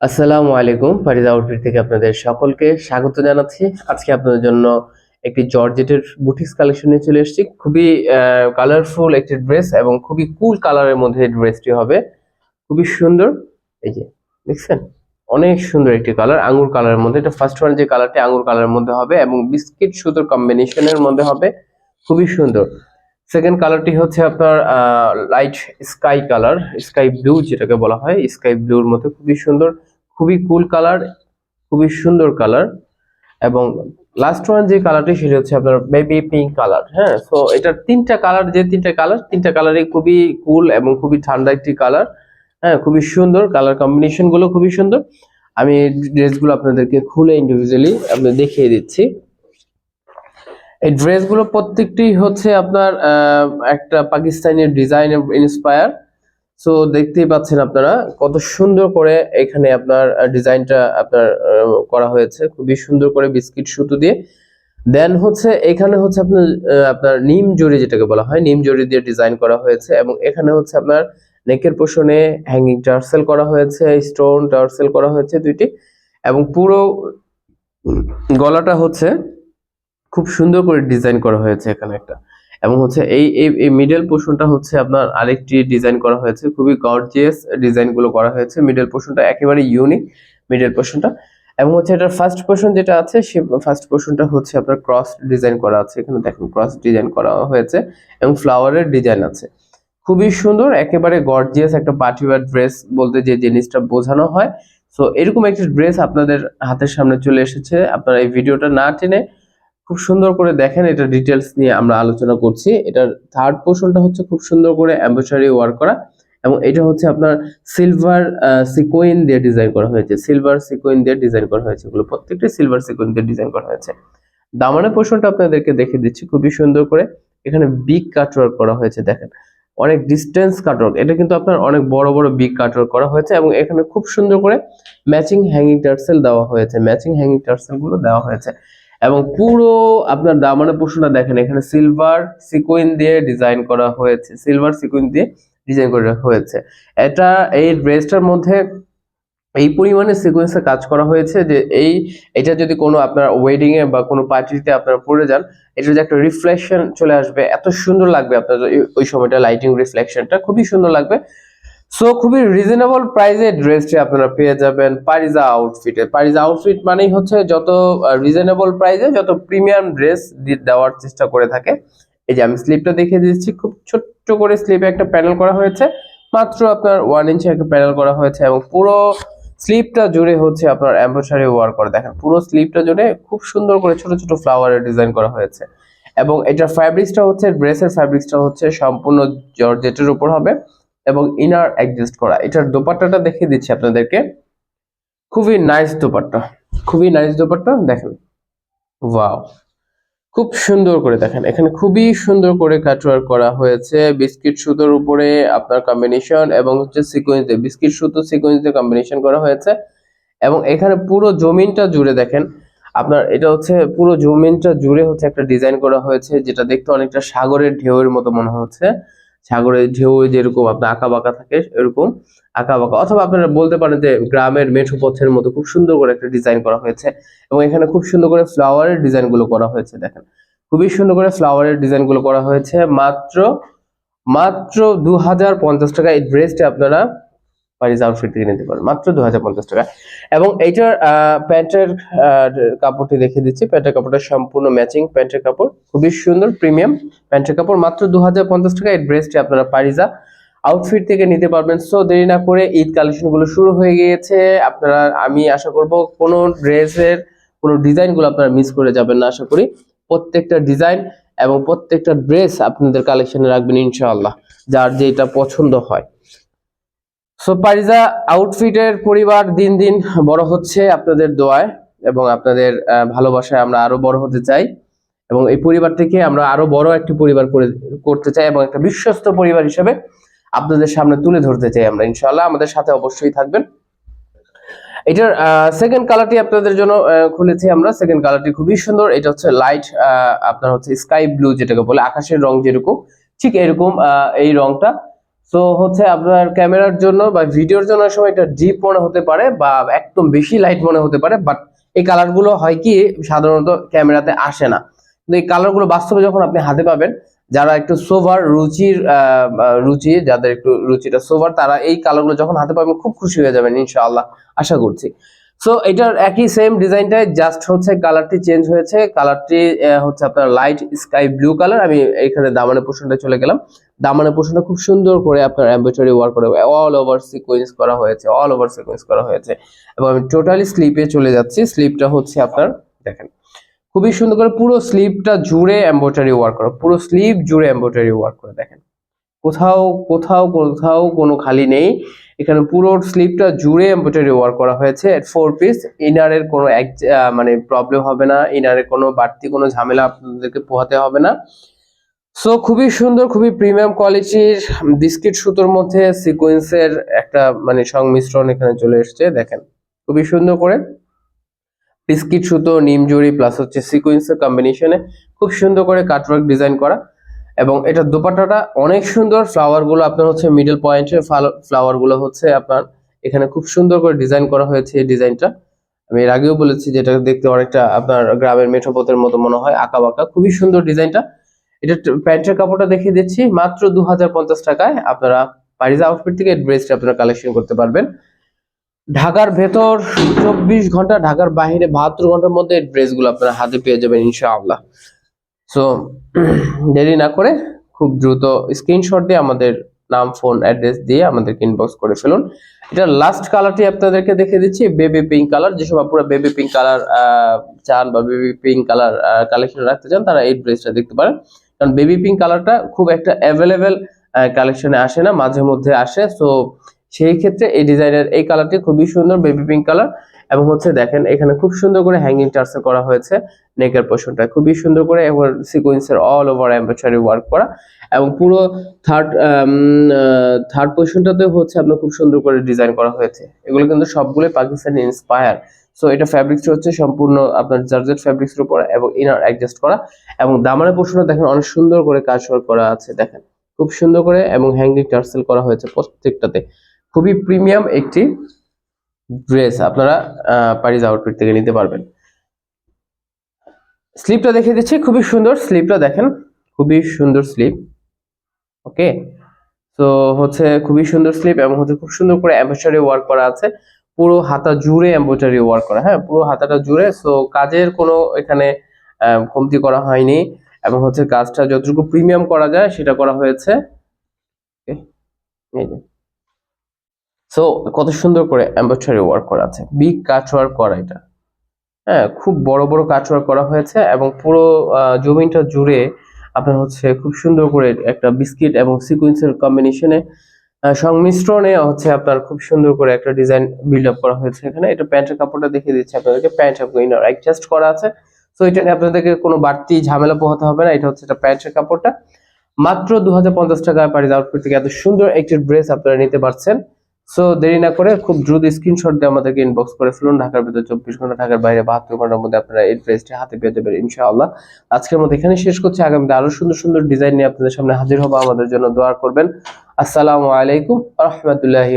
আসসালামু আলাইকুম পারিজ আউটফিট থেকে আপনাদের সকলকে স্বাগত জানাচ্ছি। আজকে আপনাদের জন্য একটি জর্জেটের বুটিক্স কালেকশন নিয়ে চলে এসেছি। খুবই কালারফুল একটি ড্রেস এবং খুবই কুল কালারের মধ্যে ড্রেসটি হবে। খুবই সুন্দর। এই যে, দেখছেন? অনেক সুন্দর একটি কালার আঙ্গুর কালারের মধ্যে। এটা ফার্স্ট ওয়ান যে কালারটি আঙ্গুর কালারের মধ্যে হবে এবং বিস্কিট সুতোর কম্বিনেশনের মধ্যে হবে। খুবই সুন্দর। সেকেন্ড কালারটি হচ্ছে আপনার light sky colour sky blue যেটাকে বলা হয় স্কাই ব্লুর মধ্যে খুবই সুন্দর। খুবই কুল কালার খুবই সুন্দর কালার এবং লাস্ট ওয়ান যে কালারটি সেটি হচ্ছে আপনার বেবি পিঙ্ক কালার হ্যাঁ? সো এটার তিনটা কালার যে তিনটা কালার তিনটা কালারই খুবই কুল এবং খুবই ঠান্ডা একটি কালার হ্যাঁ? খুবই সুন্দর কালার কম্বিনেশনগুলো খুবই সুন্দর। আমি ড্রেসগুলো আপনাদেরকে খুলে ইন্ডিভিজুয়ালি আপনাদের দেখিয়ে দিচ্ছি। এই ড্রেসগুলো প্রত্যেকটি হচ্ছে আপনার একটা পাকিস্তানি ডিজাইন ইন্সপায়ার সো দেখতেই পাচ্ছেন আপনারা কত সুন্দর করে এখানে আপনার ডিজাইনটা আপনার করা হয়েছে। খুবই সুন্দর করে বিস্কিট সুতো দিয়ে। দেন হচ্ছে, এখানে হচ্ছে আপনার আপনার নিম জড়ি যেটাকে বলা হয়, নিম জড়ি দিয়ে ডিজাইন করা হয়েছে এবং এখানে হচ্ছে আপনার নেকের পোষণে হ্যাঙ্গিং টার্সেল করা হয়েছে, স্টোন টার্সেল করা হয়েছে দুইটি এবং পুরো গলাটা হচ্ছে খুব সুন্দর করে ডিজাইন করা হয়েছে এখানে একটা। এবং হচ্ছে এই এই মিডল পোর্শনটা হচ্ছে আপনার আরেকটি ডিজাইন করা হয়েছে। খুবই গর্জিয়াস ডিজাইনগুলো করা হয়েছে। মিডল পোর্শনটা একেবারে ইউনিক মিডল পোর্শনটা এবং হচ্ছে এটার ফার্স্ট পোর্শন যেটা আছে সে ফার্স্ট পোর্শনটা হচ্ছে আপনার ক্রস ডিজাইন করা আছে। এখানে দেখেন ক্রস ডিজাইন করা হয়েছে এবং ফ্লাওয়ারের ডিজাইন আছে। খুবই সুন্দর, একেবারে গর্জিয়াস একটা পার্টি ওয়্যার ড্রেস বলতে যে জিনিসটা বোঝানো হয়। সো এরকম একটা ড্রেস আপনাদের হাতের সামনে চলে এসেছে। আপনারা এই ভিডিওটা না টেনে খুব সুন্দর করে দেখেন, এটা ডিটেলস নিয়ে আমরা আলোচনা করছি। এটার থার্ড পোর্শনটা হচ্ছে খুব সুন্দর করে এমব্রয়ডারি ওয়ার্ক করা এবং এটা হচ্ছে আপনার সিলভার সিকোইন দিয়ে ডিজাইন করা হয়েছে। সিলভার সিকোইন দিয়ে ডিজাইন করা হয়েছে এগুলো, প্রত্যেকটি সিলভার সিকোইন দিয়ে ডিজাইন করা হয়েছে। দামানের পোর্শনটা আপনাদেরকে দেখে দিচ্ছি, খুবই সুন্দর করে। এখানে বিগ কাটওয়ার্ক করা হয়েছে, দেখেন। অনেক ডিস্টেন্স কাটওয়ার্ক এটা কিন্তু আপনার অনেক বড় বড় বিগ কাটওয়ার্ক করা হয়েছে এবং এখানে খুব সুন্দর করে ম্যাচিং হ্যাঙ্গিং টার্সেল দেওয়া হয়েছে। ম্যাচিং হ্যাঙ্গিং টার্সেলগুলো দেওয়া হয়েছে। এবং পুরো আপনার দামানের পোর্শনটা দেখেন, এখানে সিলভার সিকুইন দিয়ে ডিজাইন করা হয়েছে সিলভার সিকুইন দিয়ে ডিজাইন করা হয়েছে। এটা, এই ড্রেসটার মধ্যে এই পরিমাণে সিকোয়েন্সে কাজ করা হয়েছে যে এই, এটা যদি কোনো আপনার ওয়েডিং এ বা কোনো পার্টিতে আপনারা পরে যান, এটা যে একটা রিফ্লেকশন চলে আসবে, এত সুন্দর লাগবে আপনার ওই সময়টা লাইটিং রিফ্লেকশনটা খুবই সুন্দর লাগবে। সো খুবই রিজনেবল প্রাইসে ড্রেসটি আপনারা পেয়ে যাবেন পারিজা আউটফিটে পারিজা আউটফিট মানেই হচ্ছে যত রিজনেবল প্রাইসে যত প্রিমিয়াম ড্রেস দেওয়ার চেষ্টা করে থাকে। এই যে আমি স্লিপটা দেখিয়ে দিচ্ছি, খুব ছোট্ট করে স্লিপে একটা প্যানেল করা হয়েছে। মাত্র আপনার ওয়ান ইঞ্চি একটা প্যানেল করা হয়েছে এবং পুরো স্লিপটা জুড়ে হচ্ছে আপনার এম্ব্রয়ডারি ওয়ার করে। দেখেন, পুরো স্লিপটা জুড়ে খুব সুন্দর করে ছোট ছোট ফ্লাওয়ারের ডিজাইন করা হয়েছে। এবং এটার ফ্যাব্রিক্সটা হচ্ছে ড্রেসের ফ্যাব্রিক্সটা হচ্ছে সম্পূর্ণ জর্জেটের উপর হবে। এবং ইনার অ্যাডজাস্ট করা। এটার দোপাট্টাটা দেখিয়ে দিচ্ছি আপনাদেরকে। খুবই নাইস দোপাট্টা। খুবই নাইস দোপাট্টা, দেখেন। ওয়াও খুব সুন্দর করে দেখেন। এখানে খুবই সুন্দর করে কাটওয়ার্ক করা হয়েছে। বিস্কিট সুতোর উপরে আপনার কম্বিনেশন এবং হচ্ছে সিকোয়েন্স বিস্কিট সুতো সিকোয়েন্স কম্বিনেশন করা হয়েছে। এবং এখানে পুরো জমিনটা জুড়ে দেখেন। আপনার এটা হচ্ছে পুরো জমিনটা জুড়ে হচ্ছে একটা ডিজাইন করা হয়েছে, যেটা দেখতে অনেকটা সাগরের ঢেউয়ের মতো মনে হচ্ছে। সাগরের ঢেউ যেরকম আপনার আঁকা বাঁকা থাকে, এরকম আঁকা বাঁকা। অথবা আপনারা বলতে পারেন যে গ্রামের মেঠো পথের মতো খুব সুন্দর করে একটা ডিজাইন করা হয়েছে এবং এখানে খুব সুন্দর করে ফ্লাওয়ারের ডিজাইনগুলো করা হয়েছে, দেখেন। খুবই সুন্দর করে ফ্লাওয়ারের ডিজাইনগুলো করা হয়েছে। মাত্র মাত্র দু হাজার পঞ্চাশ টাকা এই ড্রেসটা আপনারা পারিস আউটফিট থেকে নিতে পারেন মাত্র দু হাজার পঞ্চাশ টাকা। এবং এইটার প্যান্টের কাপড়টি দেখিয়ে দিচ্ছি। প্যান্টের কাপড়টা সম্পূর্ণ ম্যাচিং। প্যান্টের কাপড় খুবই সুন্দর, প্রিমিয়াম প্যান্টের কাপড়। মাত্র দু হাজার পঞ্চাশ টাকা এই ড্রেসটি আপনারা পারিজা আউটফিট থেকে নিতে পারবেন। সো দেরি না করে ঈদ কালেকশনগুলো শুরু হয়ে গিয়েছে। আপনারা, আমি আশা করব কোনো ড্রেসের কোনো ডিজাইনগুলো আপনারা মিস করে যাবেন না, আশা করি। প্রত্যেকটা ডিজাইন এবং প্রত্যেকটা ড্রেস আপনাদের কালেকশনে রাখবেন ইনশাআল্লাহ, যার যেটা পছন্দ হয়। সো পারিজা আউটফিটের পরিবার দিন দিন বড় হচ্ছে আপনাদের দোয়ায় এবং আপনাদের ভালোবাসায় আমরা আরও বড় হতে চাই এবং এই পরিবার থেকে আমরা আরও বড় একটি পরিবার করে, করতে চাই এবং একটা বিশ্বস্ত পরিবার হিসেবে আপনাদের সামনে তুলে ধরতে চাই আমরা, ইনশাআল্লাহ। আমাদের সাথে অবশ্যই থাকবেন। এটার সেকেন্ড কালারটি আপনাদের জন্য খুলেছি আমরা। সেকেন্ড কালারটি খুবই সুন্দর। এটা হচ্ছে লাইট আপনার হচ্ছে স্কাই ব্লু যেটাকে বলে, আকাশের রং যেরকম, ঠিক এরকম এই রংটা। সো হচ্ছে আপনার ক্যামেরার জন্য বা ভিডিওর জন্য সময় এটা ডিপ মনে হতে পারে বা একদম বেশি লাইট মনে হতে পারে বাট এই কালারগুলো হয় কি সাধারণত ক্যামেরাতে আসে না। কিন্তু এই কালারগুলো বাস্তবে যখন আপনি হাতে পাবেন, যারা একটু সোভার রুচির রুচি, যাদের একটু রুচিটা সোভার তারা এই কালারগুলো যখন হাতে পাবেন, খুব খুশি হয়ে যাবেন, ইনশাআল্লাহ, আশা করছি। সো এটার একই সেম ডিজাইনটাই জাস্ট হচ্ছে কালারটি চেঞ্জ হয়েছে। কালারটি হচ্ছে আপনার লাইট স্কাই ব্লু কালার আমি এখানে দামানের পোর্শনটা চলে গেলাম। দামানের পোর্শনটা খুব সুন্দর করে আপনার এমব্রয়ডারি ওয়ার্ক করে অল ওভার সিকোয়েন্স করা হয়েছে অল ওভার সিকোয়েন্স করা হয়েছে। এবং আমি টোটালি স্লিপে চলে যাচ্ছি স্লিপটা হচ্ছে আপনার, দেখেন। খুবই সুন্দর করে পুরো স্লিপটা জুড়ে এমব্রয়ডারি ওয়ার্ক করা, পুরো স্লিপ জুড়ে এমব্রয়ডারি ওয়ার্ক করে, দেখেন। কোথাও কোথাও কোথাও কোনো খালি নেই, এখানে পুরো স্লিপটা জুড়ে এমব্রয়ডারি ওয়ার্ক করা হয়েছে ফোর পিস ইনারের কোনো এক মানে প্রবলেম হবে না ইনারের কোনো বাড়তি কোনো ঝামেলা আপনাদেরকে পোহাতে হবে না। সো খুবই সুন্দর, খুবই প্রিমিয়াম কোয়ালিটির বিস্কিট সুতোর মধ্যে সিকোয়েন্সের একটা মানে সংমিশ্রণ এখানে চলে এসেছে, দেখেন। খুবই সুন্দর করে। বিস্কিট সুতো, নিম জড়ি প্লাস হচ্ছে সিকোয়েন্সের কম্বিনেশনে খুব সুন্দর করে কাটওয়ার্ক ডিজাইন করা। এবং এটা দোপাট্টাটা অনেক সুন্দর ফ্লাওয়ারগুলো আপনার হচ্ছে মিডল পয়েন্টের ফ্লাওয়ারগুলো হচ্ছে আপনার এখানে খুব সুন্দর করে ডিজাইন করা হয়েছে এই ডিজাইনটা আমি এর আগেও বলেছি যেটা দেখতে অনেকটা আপনার গ্রামের মেঠোপথের মতো মনে হয় আঁকা বাঁকা খুবই সুন্দর ডিজাইনটা এটা প্যান্টের কাপড়টা দেখিয়ে দিচ্ছি। মাত্র দু হাজার পঞ্চাশ টাকায় আপনারা পারিজা আউটফিট থেকে এই ড্রেসটা আপনারা কালেকশন করতে পারবেন। ঢাকার ভেতর চব্বিশ ঘণ্টা, ঢাকার বাইরে বাহাত্তর ঘণ্টার মধ্যে ড্রেসগুলো আপনারা হাতে পেয়ে যাবেন ইনশাআল্লাহ। সো দেরি না করে খুব দ্রুত স্ক্রিনশট দিয়ে আমাদের নাম ফোন অ্যাড্রেস দিয়ে আমাদেরকে ইনবক্স করে ফেলুন। এটা লাস্ট কালারটি আপনাদেরকে দেখে দিচ্ছি বেবি পিঙ্ক কালার যেসব আপনারা বেবি পিঙ্ক কালার চান বা বেবি পিঙ্ক কালার কালেকশন রাখতে চান, তারা এই ড্রেসটা দেখতে পারেন। কারণ বেবি পিঙ্ক কালারটা খুব একটা অ্যাভেলেবেল কালেকশনে আসে না, মাঝে মধ্যে আসে। সো সেই ক্ষেত্রে এই ডিজাইনের এই কালারটি খুবই সুন্দর বেবি পিঙ্ক কালার এবং হচ্ছে দেখেন, এখানে খুব সুন্দর করে হ্যাঙ্গিং টার্সেল করা হয়েছে নেকের পোর্শনটা খুবই সুন্দর করে এবার সিকোয়েন্সের অল ওভার এমব্রয়ডারি ওয়ার্ক করা। এবং পুরো থার্ড থার্ড পোর্শনটাতে হচ্ছে আপনার খুব সুন্দর করে ডিজাইন করা হয়েছে। এগুলো কিন্তু সবগুলোই পাকিস্তানি ইন্সপায়ার সো এটা ফ্যাব্রিক্সটা হচ্ছে সম্পূর্ণ আপনার জার্জেট ফ্যাব্রিক্সের উপর এবং ইনার অ্যাডজাস্ট করা এবং দামানের পোর্শনটা দেখেন অনেক সুন্দর করে কাজ করা আছে, দেখেন। খুব সুন্দর করে এবং হ্যাঙ্গিং টার্সেল করা হয়েছে প্রত্যেকটাতে। খুবই প্রিমিয়াম একটি ড্রেস আপনারা প্যারিস আউটফিট থেকে নিতে পারবেন। স্লিপটা দেখে দিচ্ছি, খুবই সুন্দর স্লিপটা দেখেন, খুবই সুন্দর স্লিপ ওকে তো হচ্ছে খুবই সুন্দর স্লিপ এবং হচ্ছে খুব সুন্দর করে এমব্রয়ডারি ওয়ার্ক করা আছে। পুরো হাতা জুড়ে এমব্রয়ডারি ওয়ার্ক করা হ্যাঁ? পুরো হাতাটা জুড়ে সো কাজের কোনো এখানে কমতি করা হয়নি। এবং হচ্ছে কাজটা যতটুকু প্রিমিয়াম করা যায়, সেটা করা হয়েছে। সো কত সুন্দর করে এমব্রয়ডারি ওয়ার্ক করা আছে। বিগ কাট ওয়ার্ক করা এটা। হ্যাঁ খুব বড় বড় কাজ ওয়ার্ক করা হয়েছে এবং পুরো জমিনটা জুড়ে আপনার হচ্ছে খুব সুন্দর করে একটা বিস্কিট এবং সিকুয়েন্সের কম্বিনেশনে সংমিশ্রণে হচ্ছে আপনার খুব সুন্দর করে একটা ডিজাইন বিল্ড আপ করা হয়েছে এখানে। এটা প্যান্টের কাপড়টা দেখিয়ে দিচ্ছে আপনাদেরকে, প্যান্ট এবং ইনার অ্যাডজাস্ট করা আছে। সো এটা নিয়ে আপনাদেরকে কোনো বাড়তি ঝামেলা পোহাতে হবে না, এটা হচ্ছে এটা প্যান্টের কাপড়টা। মাত্র দু টাকায় পারিজ আউটফিট থেকে এত সুন্দর একটি ড্রেস আপনারা নিতে পারছেন। সো দেরি না করে খুব দ্রুত স্ক্রিনশট দিয়ে আমাদেরকে ইনবক্স করে ফেলুন। ঢাকার ভিতরে চব্বিশ ঘণ্টা, ঢাকার বাইরে বাহাত্তর ঘণ্টার মধ্যে আপনারা এই ড্রেসটি হাতে পেয়ে দেবেন ইনশাআল্লাহ। আজকের মধ্যে এখানে শেষ করছি। আগামীতে আরও সুন্দর সুন্দর ডিজাইন নিয়ে আপনাদের সামনে হাজির হব। আমাদের জন্য দোয়ার করবেন। আসসালামু আলাইকুম রহমতুল্লাহি